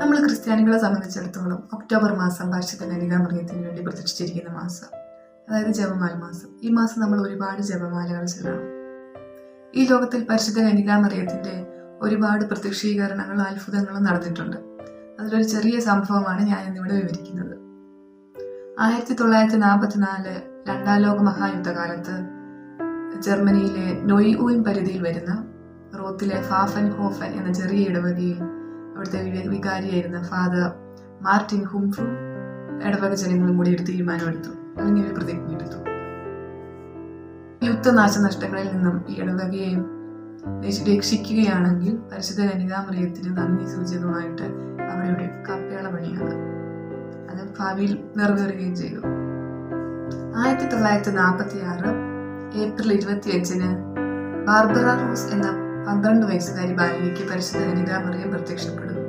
നമ്മൾ ക്രിസ്ത്യാനികളെ സംബന്ധിച്ചിടത്തോളം ഒക്ടോബർ മാസം പരിശുദ്ധ മൃഗത്തിന് വേണ്ടി പ്രതീക്ഷിച്ചിരിക്കുന്ന മാസം അതായത് ജപമാല മാസം. ഈ മാസം നമ്മൾ ഒരുപാട് ജപമാലകൾ ചെല്ലണം. ഈ ലോകത്തിൽ പരിശുദ്ധ കനികാമറിയത്തിന്റെ ഒരുപാട് പ്രത്യക്ഷീകരണങ്ങളും അത്ഭുതങ്ങളും നടന്നിട്ടുണ്ട്. അതിലൊരു ചെറിയ സംഭവമാണ് ഞാൻ ഇന്നിവിടെ വിവരിക്കുന്നത്. ആയിരത്തി തൊള്ളായിരത്തി നാൽപ്പത്തിനാല് രണ്ടാം ലോക മഹായുദ്ധകാലത്ത് ജർമ്മനിയിലെ നൊയ് പരിധിയിൽ വരുന്ന റോത്തിലെ ഫാഫൻ ഹോഫൻ എന്ന ചെറിയ ഇടവകയിൽ അവിടുത്തെ വി- വികാരിയായിരുന്ന ഫാദർ മാർട്ടിൻ ഹുംഫു ഇടവക ജനങ്ങളും കൂടി ഒരു തീരുമാനമെടുത്തു. അല്ലെങ്കിൽ ഒരു പ്രതിജ്ഞ എടുത്തു. യുദ്ധനാശനഷ്ടങ്ങളിൽ നിന്നും ഈ ഇടവകയെ രക്ഷിക്കുകയാണെങ്കിൽ പരിശുദ്ധ കനികാമറിയത്തിന് നന്ദി സൂചകമായിട്ട് അവരുടെ കപ്പേള പണിയാണ്. അത് ഭാവിയിൽ നിറവേറുകയും ചെയ്തു. ആയിരത്തി തൊള്ളായിരത്തി നാൽപ്പത്തി ആറ് ഏപ്രിൽ ഇരുപത്തിയഞ്ചിന് ബാർബറ റോസ് എന്ന പന്ത്രണ്ട് വയസ്സുകാരി ബാലിനിക്ക് പരിശുദ്ധ കനികാമറിയം പ്രത്യക്ഷപ്പെടുന്നു.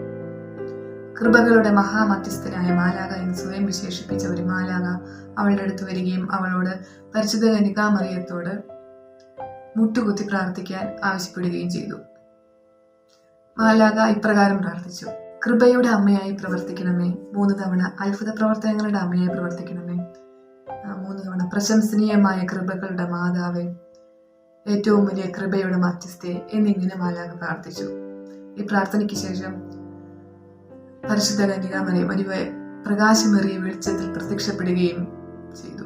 കൃപകളുടെ മഹാമധ്യസ്ഥനായ മാലാക എന്ന് സ്വയം വിശേഷിപ്പിച്ച ഒരു മാലാക അവളുടെ അടുത്ത് വരികയും അവളോട് പരിശുദ്ധ കനികാമറിയത്തോട് മുട്ടുകുത്തി പ്രാർത്ഥിക്കാൻ ആവശ്യപ്പെടുകയും ചെയ്തു. മാലാക ഇപ്രകാരം പ്രാർത്ഥിച്ചു. കൃപയുടെ അമ്മയായി പ്രവർത്തിക്കണമേ. മൂന്ന് തവണ അത്ഭുത പ്രവർത്തനങ്ങളുടെ അമ്മയായി പ്രവർത്തിക്കണമേ. മൂന്ന് തവണ പ്രശംസനീയമായ കൃപകളുടെ മാതാവേ. ഏറ്റവും വലിയ കൃപയുടെ മധ്യസ്ഥയെ എന്നിങ്ങനെ മാലാഖ പ്രാർത്ഥിച്ചു. ഈ പ്രാർത്ഥനയ്ക്ക് ശേഷം പരിശുദ്ധ കന്യകാമനെ ഒരു പ്രകാശമേറിയ വെളിച്ചത്തിൽ പ്രത്യക്ഷപ്പെടുകയും ചെയ്തു.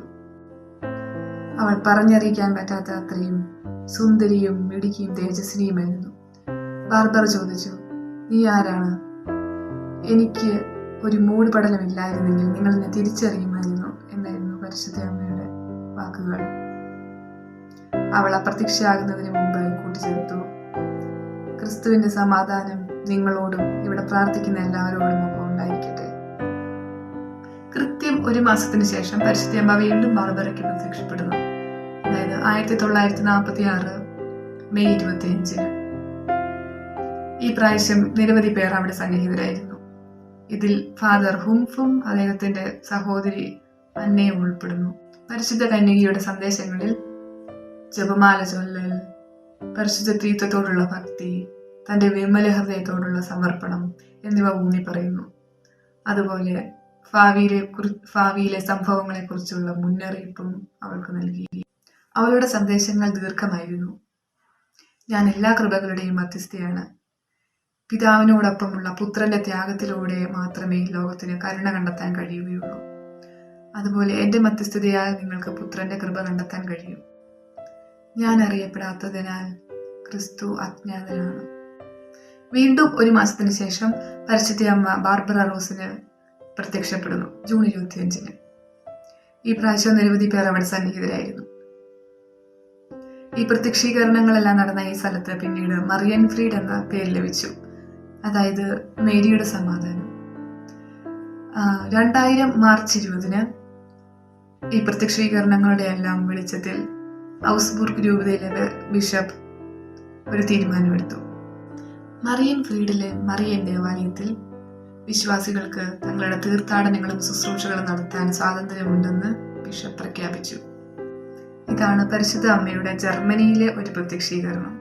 അവൾ പറഞ്ഞറിയിക്കാൻ പറ്റാത്ത അത്രയും സുന്ദരിയും മിടുക്കിയും തേജസ്വിനിയുമായിരുന്നു ബാർബർ ചോദിച്ചു നീ ആരാണ്? എനിക്ക് ഒരു മൂട് പഠനമില്ലായിരുന്നെങ്കിൽ നിങ്ങൾ എന്നെ തിരിച്ചറിയുമായിരുന്നു എന്നായിരുന്നു പരിശുദ്ധ അമ്മയുടെ വാക്കുകൾ. അവൾ അപ്രത്യക്ഷയാകുന്നതിന് മുമ്പായി കൂട്ടിച്ചേർത്തു. ക്രിസ്തുവിന്റെ സമാധാനം നിങ്ങളോടും ഇവിടെ പ്രാർത്ഥിക്കുന്ന എല്ലാവരോടും ഒപ്പം ഉണ്ടായിരിക്കട്ടെ. കൃത്യം ഒരു മാസത്തിന് ശേഷം പരിശുദ്ധ അമ്മ വീണ്ടും ബാർബറയ്ക്ക് പ്രത്യക്ഷപ്പെടുന്നു അതായത് ആയിരത്തി തൊള്ളായിരത്തി നാൽപ്പത്തി ആറ് മെയ് ഇരുപത്തി അഞ്ചിന് ഈ പ്രാവശ്യം നിരവധി പേർ അവിടെ സന്നിഹിതരായിരുന്നു. ഇതിൽ ഫാദർ ഹുംഫും അദ്ദേഹത്തിന്റെ സഹോദരി അന്നയും ഉൾപ്പെടുന്നു. പരിശുദ്ധ കന്യകയുടെ സന്ദേശങ്ങളിൽ ജപമാല ചൊല്ലൽ പരിശുദ്ധ തീർത്ഥത്തോടുള്ള ഭക്തി തന്റെ വിമല ഹൃദയത്തോടുള്ള സമർപ്പണം എന്നിവ ഊന്നി പറയുന്നു. അതുപോലെ ഭാവിയിലെ ഭാവിയിലെ സംഭവങ്ങളെ കുറിച്ചുള്ള മുന്നറിയിപ്പും അവൾക്ക് നൽകി അവളുടെ സന്ദേശങ്ങൾ ദീർഘമായിരുന്നു. ഞാൻ എല്ലാ കൃപകളുടെയും മധ്യസ്ഥയാണ്. പിതാവിനോടൊപ്പമുള്ള പുത്രന്റെ ത്യാഗത്തിലൂടെ മാത്രമേ ലോകത്തിന് കരുണ കണ്ടെത്താൻ കഴിയുകയുള്ളൂ. അതുപോലെ എന്റെ മധ്യസ്ഥതയാൽ നിങ്ങൾക്ക് പുത്രന്റെ കൃപ കണ്ടെത്താൻ കഴിയും. ഞാൻ അറിയപ്പെടാത്തതിനാൽ ക്രിസ്തു അജ്ഞാതനാണ്. വീണ്ടും ഒരു മാസത്തിന് ശേഷം പരിശുദ്ധ അമ്മ ബാർബറ റോസിന് പ്രത്യക്ഷപ്പെടുന്നു ജൂൺ ഇരുപത്തിയഞ്ചിന്. ഈ പ്രാവശ്യം നിരവധി പേർ അവിടെ സന്നിഹിതരായിരുന്നു. ഈ പ്രത്യക്ഷീകരണങ്ങളെല്ലാം നടന്ന ഈ സ്ഥലത്ത് പിന്നീട് മറിയൻ ഫ്രീഡ് എന്ന പേര് ലഭിച്ചു. അതായത് മേരിയുടെ സമാധാനം. രണ്ടായിരം മാർച്ച് ഇരുപതിന് ഈ പ്രത്യക്ഷീകരണങ്ങളുടെ എല്ലാം വെളിച്ചത്തിൽ ഔസ്ബുർഗ് രൂപതയിലെ ബിഷപ്പ് ഒരു തീരുമാനമെടുത്തു. മറിയൻ ഫ്രീഡിലെ മറിയൻ ദേവാലയത്തിൽ വിശ്വാസികൾക്ക് തങ്ങളുടെ തീർത്ഥാടനങ്ങളും ശുശ്രൂഷകളും നടത്താൻ സ്വാതന്ത്ര്യമുണ്ടെന്ന് ബിഷപ്പ് പ്രഖ്യാപിച്ചു. ഇതാണ് പരിശുദ്ധ അമ്മയുടെ ജർമ്മനിയിലെ ഒരു പ്രത്യക്ഷീകരണം.